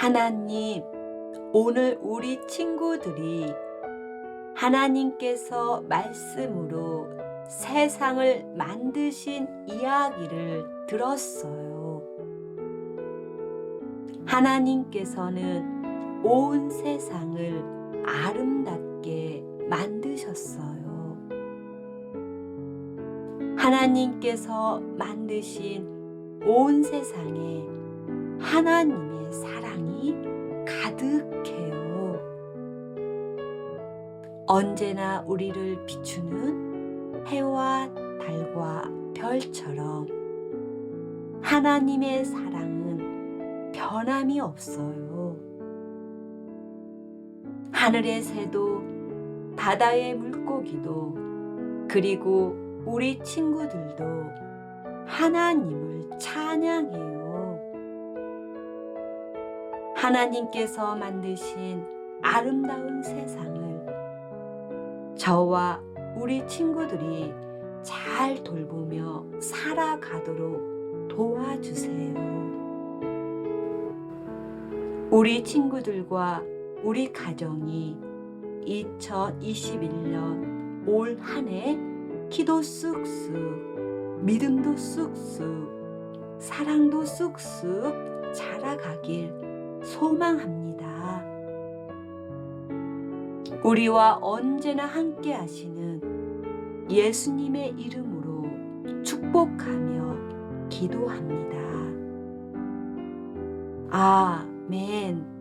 하나님, 오늘 우리 친구들이 하나님께서 말씀으로 세상을 만드신 이야기를 들었어요. 하나님께서는 온 세상을 아름답게 만드셨어요. 하나님께서 만드신 온 세상에 하나님의 사랑이 가득해요. 언제나 우리를 비추는 해와 달과 별처럼 하나님의 사랑은 변함이 없어요. 하늘의 새도 바다의 물고기도 그리고 우리 친구들도 하나님을 찬양해요. 하나님께서 만드신 아름다운 세상을 저와 우리 친구들이 잘 돌보며 살아가도록 도와주세요. 우리 친구들과 우리 가정이 2021년 올 한 해 기도 쑥쑥, 믿음도 쑥쑥, 사랑도 쑥쑥 자라가길 소망합니다. 우리와 언제나 함께 하시는 예수님의 이름으로 축복하며 기도합니다. 아멘.